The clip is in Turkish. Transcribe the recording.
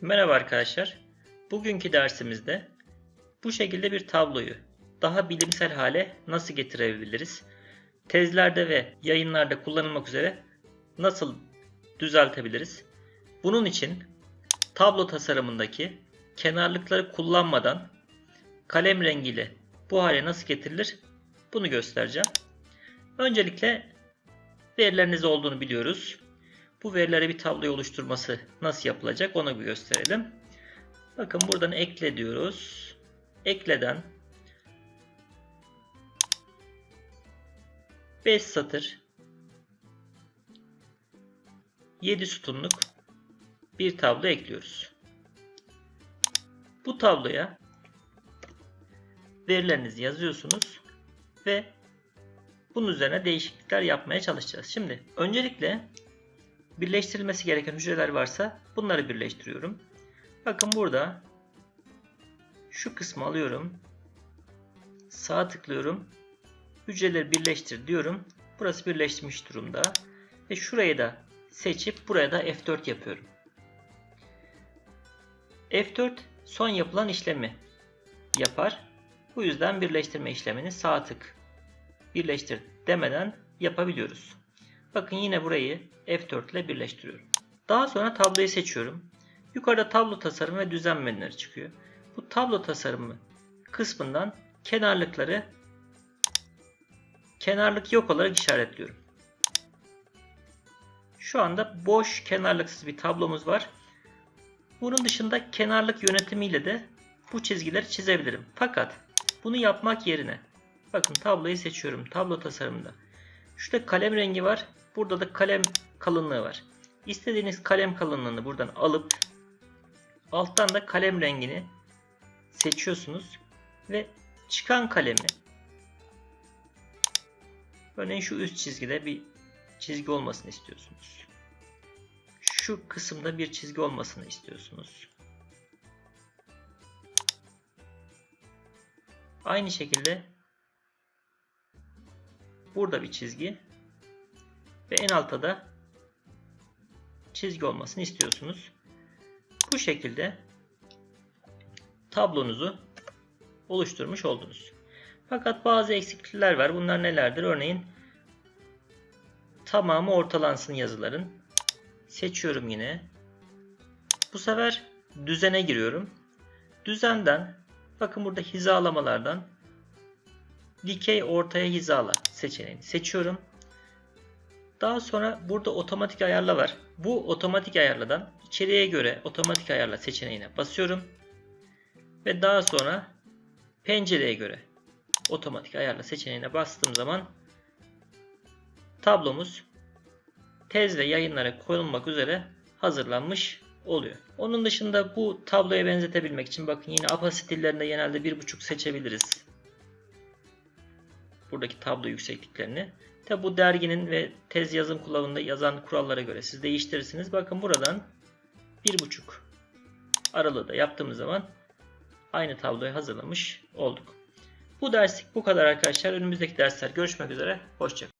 Merhaba arkadaşlar. Bugünkü dersimizde bu şekilde bir tabloyu daha bilimsel hale nasıl getirebiliriz? Tezlerde ve yayınlarda kullanılmak üzere nasıl düzeltebiliriz? Bunun için tablo tasarımındaki kenarlıkları kullanmadan kalem rengiyle bu hale nasıl getirilir? Bunu göstereceğim. Öncelikle verileriniz olduğunu biliyoruz. Bu verilere bir tabloyu oluşturması nasıl yapılacak onu gösterelim. Bakın buradan ekle diyoruz. Ekleden 5 satır 7 sütunluk bir tablo ekliyoruz. Bu tabloya verilerinizi yazıyorsunuz ve bunun üzerine değişiklikler yapmaya çalışacağız. Şimdi öncelikle birleştirilmesi gereken hücreler varsa bunları birleştiriyorum. Bakın burada şu kısmı alıyorum. Sağ tıklıyorum. Hücreleri birleştir diyorum. Burası birleşmiş durumda. Ve şurayı da seçip buraya da F4 yapıyorum. F4 son yapılan işlemi yapar. Bu yüzden birleştirme işlemini sağ tık birleştir demeden yapabiliyoruz. Bakın yine burayı F4 ile birleştiriyorum. Daha sonra tabloyu seçiyorum. Yukarıda tablo tasarımı ve düzen menüleri çıkıyor. Bu tablo tasarımı kısmından kenarlıkları kenarlık yok olarak işaretliyorum. Şu anda boş kenarlıksız bir tablomuz var. Bunun dışında kenarlık yönetimiyle de bu çizgileri çizebilirim. Fakat bunu yapmak yerine bakın tabloyu seçiyorum. Tablo tasarımında. Şurada kalem rengi var. Burada da kalem kalınlığı var. İstediğiniz kalem kalınlığını buradan alıp alttan da kalem rengini seçiyorsunuz ve çıkan kalemi örneğin şu üst çizgide bir çizgi olmasını istiyorsunuz. Şu kısımda bir çizgi olmasını istiyorsunuz. Aynı şekilde burada bir çizgi ve en altta da çizgi olmasını istiyorsunuz. Bu şekilde tablonuzu oluşturmuş oldunuz. Fakat bazı eksiklikler var. Bunlar nelerdir? Örneğin tamamı ortalansın yazıların. Seçiyorum yine. Bu sefer düzene giriyorum. Düzenden bakın burada hizalamalardan dikey ortaya hizala seçeneğini seçiyorum. Daha sonra burada otomatik ayarla var. Bu otomatik ayarladan içeriye göre otomatik ayarla seçeneğine basıyorum. Ve daha sonra pencereye göre otomatik ayarla seçeneğine bastığım zaman tablomuz tez ve yayınlara koyulmak üzere hazırlanmış oluyor. Onun dışında bu tabloya benzetebilmek için bakın yine APA stillerinde genelde 1.5 seçebiliriz. Buradaki tablo yüksekliklerini. Tabi bu derginin ve tez yazım kılavuzunda yazan kurallara göre siz değiştirirsiniz. Bakın buradan 1.5 aralığı da yaptığımız zaman aynı tabloyu hazırlamış olduk. Bu derslik bu kadar arkadaşlar. Önümüzdeki dersler görüşmek üzere. Hoşçakalın.